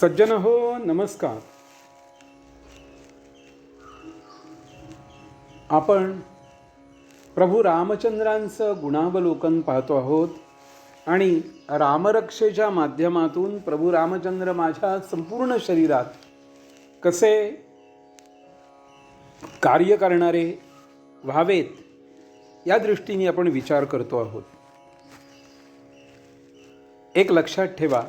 सज्जन हो नमस्कार. आपण प्रभू रामचंद्रांचं गुणावलोकन पाहतो आहोत आणि रामरक्षेच्या माध्यमातून प्रभू रामचंद्र माझ्या संपूर्ण शरीरात कसे कार्य करणारे व्हावेत या दृष्टीने आपण विचार करतो आहोत. एक लक्षात ठेवा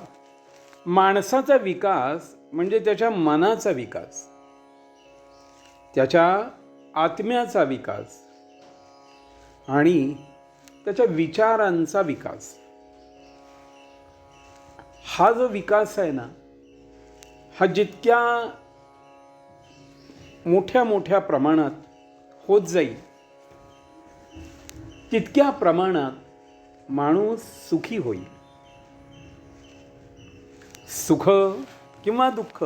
माणसाचा विकास म्हणजे त्याच्या मनाचा विकास. त्याच्या आत्म्याचा विकास. आणि त्याच्या विचारांचा विकास. हा जो विकास आहे ना हा जितक्या मोठ्या मोठ्या प्रमाणात होत जाईल तितक्या प्रमाणात माणूस सुखी होईल. सुख किंवा दुःख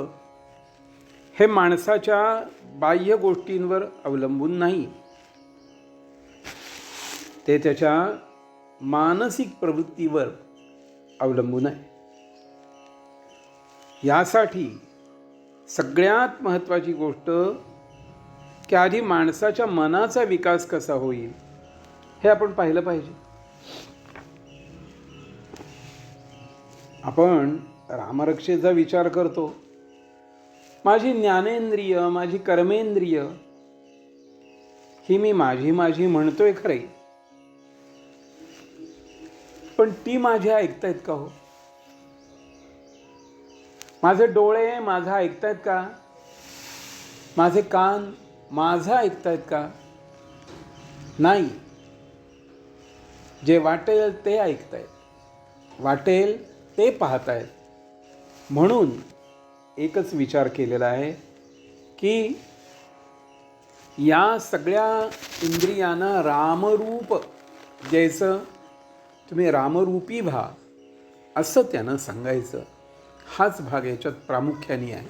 हे माणसाच्या बाह्य गोष्टींवर अवलंबून नाही. ते त्याच्या मानसिक प्रवृत्तीवर अवलंबून आहे. यासाठी सगळ्यात महत्त्वाची गोष्ट की आधी माणसाच्या मनाचा विकास कसा होईल हे आपण पाहिलं पाहिजे. आपण रामरक्षेचा विचार करतो. माझी ज्ञानेंद्रिय माझी कर्मेंद्रिय ही मी माझी माझी म्हणतोय खरे. पण ती माझी ऐकतायत का हो? माझे डोळे माझं ऐकतायत का? माझे कान माझं ऐकतायत का? नाही. जे वाटेल ते ऐकतायत. वाटेल ते पाहतायत. म्हणून एकच विचार केलेला आहे की या सगळ्या इंद्रियांना रामरूप द्यायचं तुम्ही रामरूपी व्हा असं त्यानं सांगायचं. हाच भाग याच्यात प्रामुख्याने आहे.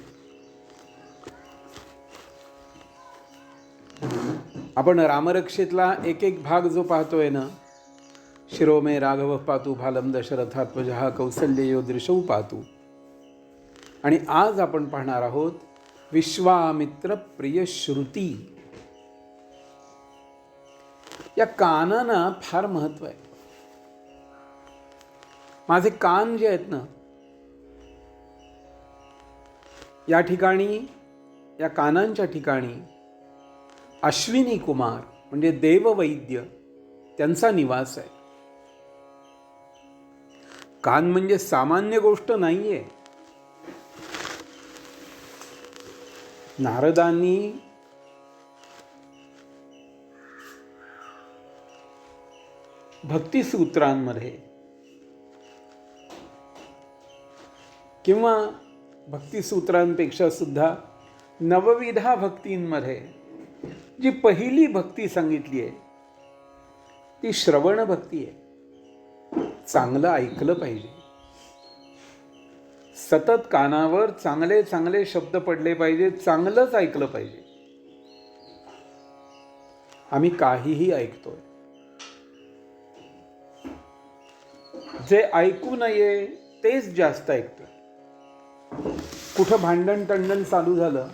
आपण रामरक्षेतला एक एक भाग जो पाहतोय ना शिरोमे राघव पातू भालम दशरथात्मजहा कौसल्य कौसल्ययो दृशऊ पाहतू आणि आज आपण पाहणार आहोत विश्वामित्र प्रिय श्रुती. या कानांना फार महत्त्व आहे. माझे कान जे आहेत ना या ठिकाणी या कानांच्या ठिकाणी अश्विनी कुमार म्हणजे देववैद्य त्यांचा निवास आहे. कान म्हणजे सामान्य गोष्ट नाहीये. नारदांनी भक्तिसूत्रांमध्ये किंवा भक्तिसूत्रांपेक्षा सुद्धा नवविधा भक्तींमध्ये जी पहिली भक्ती सांगितली आहे ती श्रवण भक्ती आहे. चांगलं ऐकलं पाहिजे. सतत कानावर चांगले चांगले शब्द पडले पाहिजे चांगलंच ऐकलं पाहिजे. आम्ही काहीही ऐकतोय. जे ऐकू नये तेच जास्त ऐकतोय. कुठं भांडण टंडण चालू झालं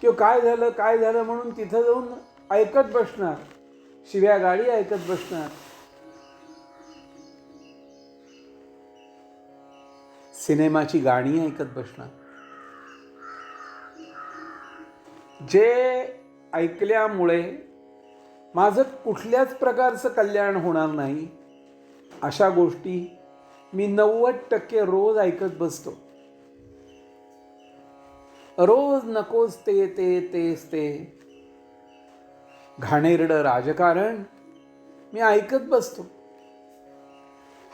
किंवा काय झालं काय झालं म्हणून तिथं जाऊन ऐकत बसणार. शिव्या गाडी ऐकत बसणार. सिनेमाची गाणी ऐकत बसणार जे ऐकल्यामुळे माझं कुठल्याच प्रकारचं कल्याण होणार नाही अशा गोष्टी मी नव्वद टक्के रोज ऐकत बसतो. रोज नकोच ते ते तेच ते. घाणेरडं राजकारण मी ऐकत बसतो.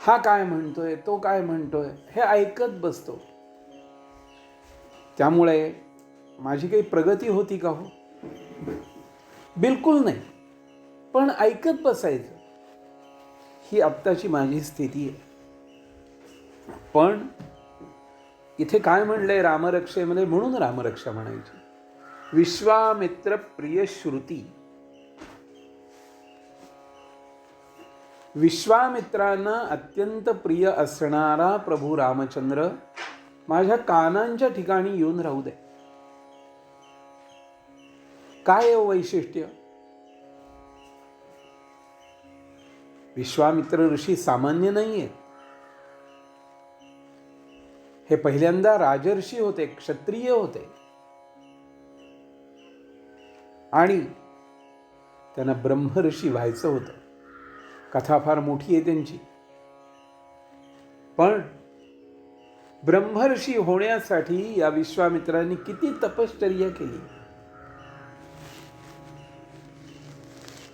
हा काय म्हणतोय तो काय म्हणतोय हे ऐकत बसतो. त्यामुळे माझी काही प्रगती होती का हो? बिलकुल नाही. पण ऐकत बसायचं ही आत्ताची माझी स्थिती आहे. पण इथे काय म्हणलंय रामरक्षेमध्ये म्हणजे म्हणून रामरक्षा म्हणायची. विश्वामित्र प्रिय श्रुती. विश्वामित्रांना अत्यंत प्रिय असणारा प्रभू रामचंद्र माझ्या कानांच्या ठिकाणी येऊन राहू दे. काय हो वैशिष्ट्य? विश्वामित्र ऋषी सामान्य नाहीये. हे पहिल्यांदा राजर्षी होते क्षत्रिय होते. आणि त्यांना ब्रह्मऋषी व्हायचं होतं. कथा फार मोठी आहे त्यांची. पण ब्रह्मर्षी होण्यासाठी या विश्वामित्रांनी किती तपश्चर्या केली.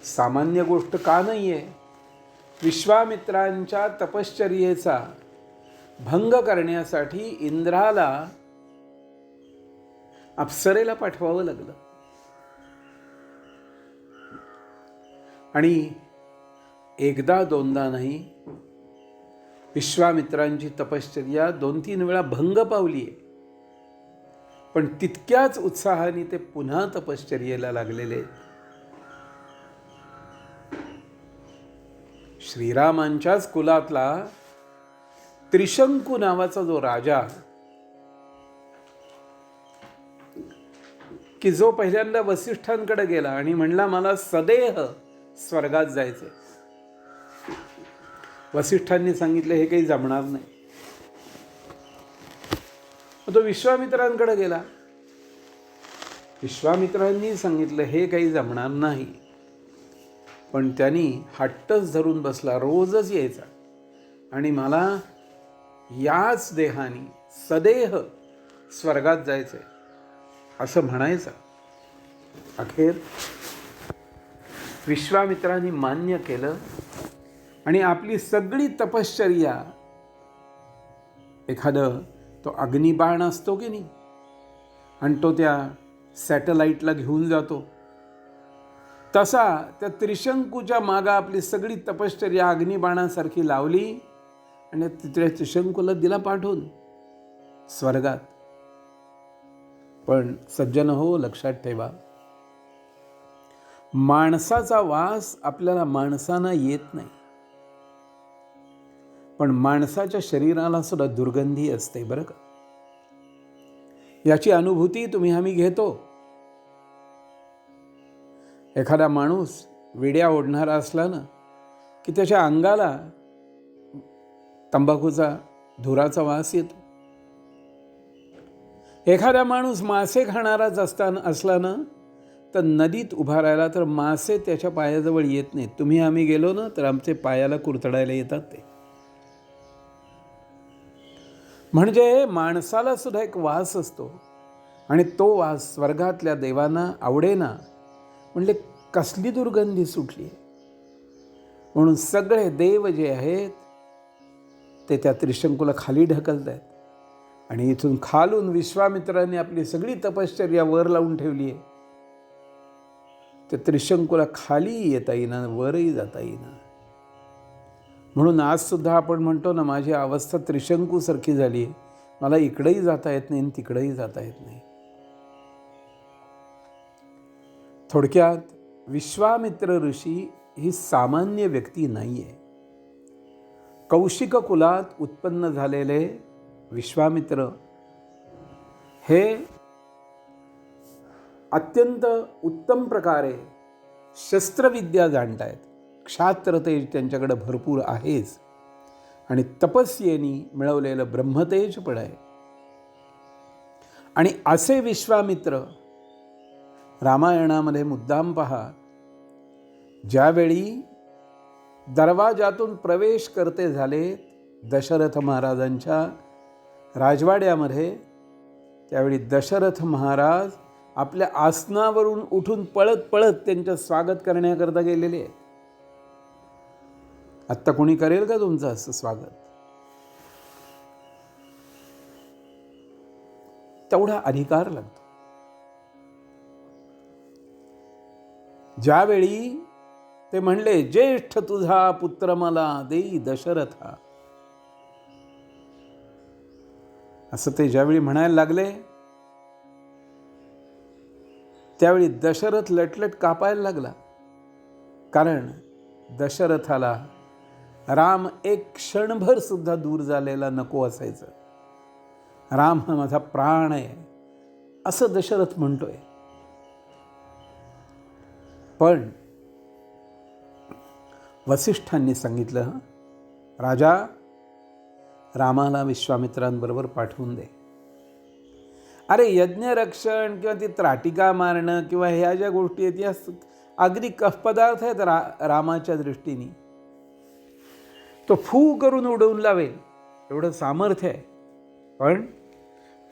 सामान्य गोष्ट का नाहीये? विश्वामित्रांच्या तपश्चर्येचा भंग करण्यासाठी इंद्राला अप्सरेला पाठवावं लागलं. आणि एकदा दोनदा नाही. विश्वामित्रांची तपश्चर्या दोन तीन वेळा भंग पावली आहे. पण तितक्याच उत्साहाने ते पुन्हा तपश्चर्येला लागलेले श्रीरामांच्याच कुलातला त्रिशंकू नावाचा जो राजा की जो पहिल्यांदा वसिष्ठांकडे गेला आणि म्हणला मला सदेह स्वर्गात जायचंय. वसिष्ठांनी सांगितलं हे काही जमणार नाही. तो विश्वामित्रांकडे गेला. विश्वामित्रांनी सांगितलं हे काही जमणार नाही. पण त्यांनी हट्टच धरून बसला रोजच यायचा. आणि मला याच देहाने सदेह स्वर्गात जायचंय असं म्हणायचं. अखेर विश्वामित्रांनी मान्य केलं. आणि आपली सगळी तपश्चर्या एखादं तो अग्निबाण असतो की नाही आणि तो त्या सॅटेलाईटला घेऊन जातो. तसा त्या त्रिशंकूच्या मागा आपली सगळी तपश्चर्या अग्निबाणासारखी लावली आणि तिथे त्रिशंकूला दिला पाठवून स्वर्गात. पण सज्जन हो लक्षात ठेवा. माणसाचा वास आपल्याला माणसांना येत नाही. पण माणसाच्या शरीराला सुद्धा दुर्गंधी असते बरं का? याची अनुभूती तुम्ही आम्ही घेतो. एखादा माणूस विड्या ओढणारा असला ना की त्याच्या अंगाला तंबाखूचा धुराचा वास येतो. एखादा माणूस मासे खाणाराच असताना असला ना तर नदीत उभा राहिला तर मासे त्याच्या पायाजवळ येत नाहीत. तुम्ही आम्ही गेलो ना तर आमचे पायाला कुरतडायला येतात ते. म्हणजे माणसाला सुद्धा एक वास असतो. आणि तो वास स्वर्गातल्या देवांना आवडेना. म्हणजे कसली दुर्गंधी सुटली. म्हणून सगळे देव जे आहेत ते त्या त्रिशंकूला खाली ढकलत आहेत आणि इथून खालून विश्वामित्रांनी आपली सगळी तपश्चर्या वर लावून ठेवली आहे त्या त्रिशंकूला खाली येता येईना वरही जाता येईना. म्हणून आज सुद्धा आपण म्हणतो ना माझी अवस्था त्रिशंकूसारखी झाली आहे. मला इकडंही जाता येत नाही आणि तिकडंही जाता येत नाही. थोडक्यात विश्वामित्र ऋषी ही सामान्य व्यक्ती नाही आहे कौशिक कुलात उत्पन्न झालेले विश्वामित्र हे अत्यंत उत्तम प्रकारे शस्त्रविद्या जाणत क्षात्र तेज त्यांच्याकडे भरपूर आहेच. आणि तपस्येनी मिळवलेलं ब्रह्मतेज पण आहे. आणि असे विश्वामित्र रामायणामध्ये मुद्दाम पहा ज्यावेळी दरवाजातून प्रवेश करते झाले दशरथ महाराजांच्या राजवाड्यामध्ये त्यावेळी दशरथ महाराज आपल्या आसनावरून उठून पळत पळत त्यांचं स्वागत करण्याकरता गेलेले आहेत. आत्ता कोणी करेल का तुमचं असं स्वागत? तेवढा अधिकार लागतो. ज्यावेळी ते म्हणले ज्येष्ठ तुझा पुत्र मला देई दशरथा. असं ते ज्यावेळी म्हणायला लागले त्यावेळी दशरथ लटलट कापायला लागला. कारण दशरथाला राम एक क्षणभर सुद्धा दूर झालेला नको असायचं. राम हा माझा प्राण आहे असं दशरथ म्हणतोय. पण वसिष्ठांनी सांगितलं राजा रामाला विश्वामित्रांबरोबर पाठवून दे. अरे यज्ञरक्षण किंवा ती त्राटिका मारणं किंवा ह्या ज्या गोष्टी आहेत या अगदी कफ पदार्थ आहेत रा रामाच्या दृष्टीने. तो फू करून उडवून लावेल. एवढं सामर्थ्य आहे. पण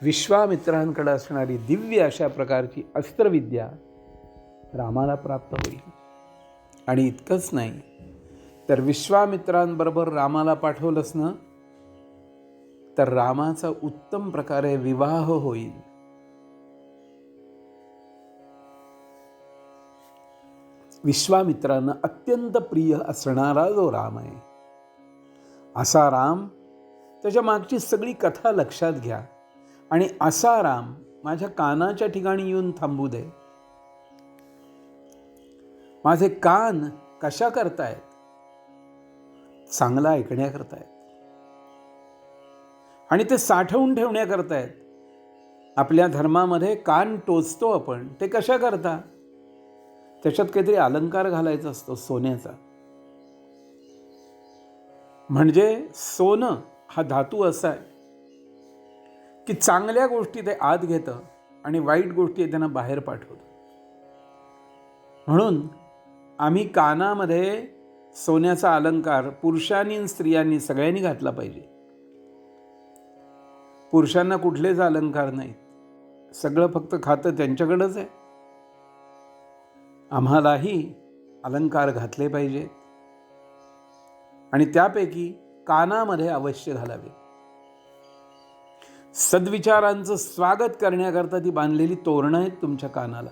विश्वामित्रांकडे असणारी दिव्य अशा प्रकारची अस्त्रविद्या रामाला प्राप्त होईल. आणि इतकंच नाही तर विश्वामित्रांबरोबर रामाला पाठवलंच ना तर रामाचा उत्तम प्रकारे विवाह होईल. विश्वामित्रांना अत्यंत प्रिय असणारा जो राम आहे असा राम त्याच्या मागची सगळी कथा लक्षात घ्या. आणि असा राम माझ्या कानाच्या ठिकाणी येऊन थांबू दे. माझे कान कशा करतायत? चांगला ऐकण्याकरतायत. आणि ते साठवून ठेवण्याकरतायत. आपल्या धर्मामध्ये कान टोचतो आपण ते कशा करता? त्याच्यात काहीतरी अलंकार घालायचा असतो सोन्याचा. म्हणजे सोनं हा धातू असा आहे की चांगल्या गोष्टी ते आत घेतं आणि वाईट गोष्टी त्यांना बाहेर पाठवतं. म्हणून आम्ही कानामध्ये सोन्याचा अलंकार पुरुषांनी आणि स्त्रियांनी सगळ्यांनी घातला पाहिजे. पुरुषांना कुठलेच अलंकार नाहीत. सगळं फक्त खातं त्यांच्याकडंच आहे. आम्हालाही अलंकार घातले पाहिजेत. आणि त्यापैकी कानामध्ये अवश्य घालावे. सद्विचारांचं स्वागत करण्याकरता ती बांधलेली तोरणं आहेत तुमच्या कानाला.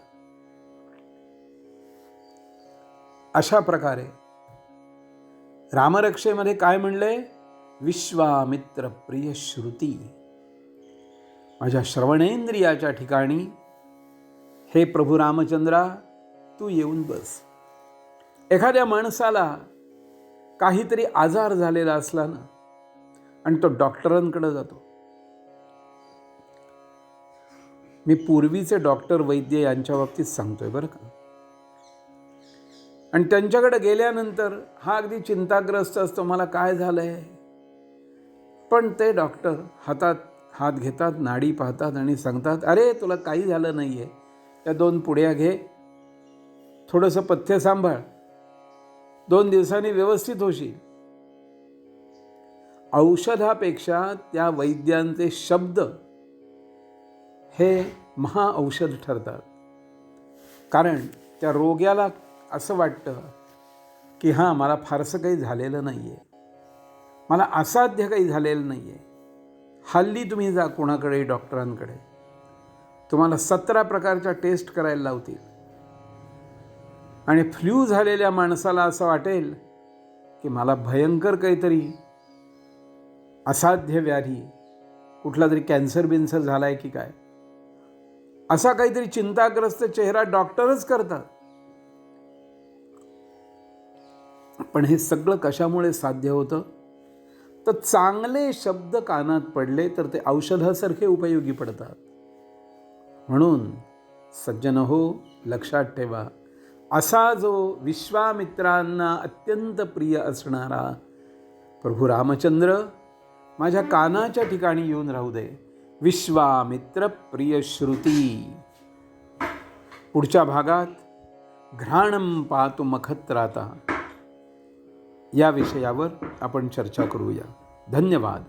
अशा प्रकारे रामरक्षेमध्ये काय म्हणलंय? विश्वामित्र प्रिय श्रुती. माझ्या श्रवणेंद्रियाच्या ठिकाणी हे प्रभू रामचंद्रा तू येऊन बस. एखाद्या माणसाला काहीतरी आजार झालेला असला ना आणि तो डॉक्टरांकडे जातो. मी पूर्वीचे डॉक्टर वैद्य यांच्या बाबतीत सांगतोय बरं का? आणि त्यांच्याकडे गेल्यानंतर हा अगदी चिंताग्रस्त असतो मला काय झालंय? पण ते डॉक्टर हातात हात घेतात नाडी पाहतात आणि सांगतात अरे तुला काही झालं नाही आहे त्या दोन पुड्या घे. थोडंसं पथ्य सांभाळ. दोन दिवसांनी व्यवस्थित होशील औषधापेक्षा त्या वैद्यांचे शब्द हे महाऔषध ठरतात. कारण त्या रोग्याला असं वाटतं की हां मला फारसं काही झालेलं नाही आहे मला असाध्य काही झालेलं नाही आहे हल्ली तुम्ही जा कोणाकडे डॉक्टरांकडे. तुम्हाला सतरा प्रकारच्या टेस्ट करायला लावतील. आणि फ्ल्यू झालेल्या माणसाला असं वाटेल की मला भयंकर काहीतरी असाध्य व्याधी कुठला तरी कॅन्सर बिन्सर झाला आहे की काय? असा काहीतरी चिंताग्रस्त चेहरा डॉक्टरच करतात. पण हे सगळं कशामुळे साध्य होतं? तर चांगले शब्द कानात पडले तर ते औषधासारखे उपयोगी पडतात. म्हणून सज्जन हो लक्षात ठेवा. असा जो विश्वामित्रांना अत्यंत प्रिय असणारा प्रभू रामचंद्र माझ्या कानाच्या ठिकाणी येऊन राहू दे. विश्वामित्र प्रिय श्रुती. पुढच्या भागात घ्राणम पातु मखत्राता या विषयावर आपण चर्चा करूया. धन्यवाद.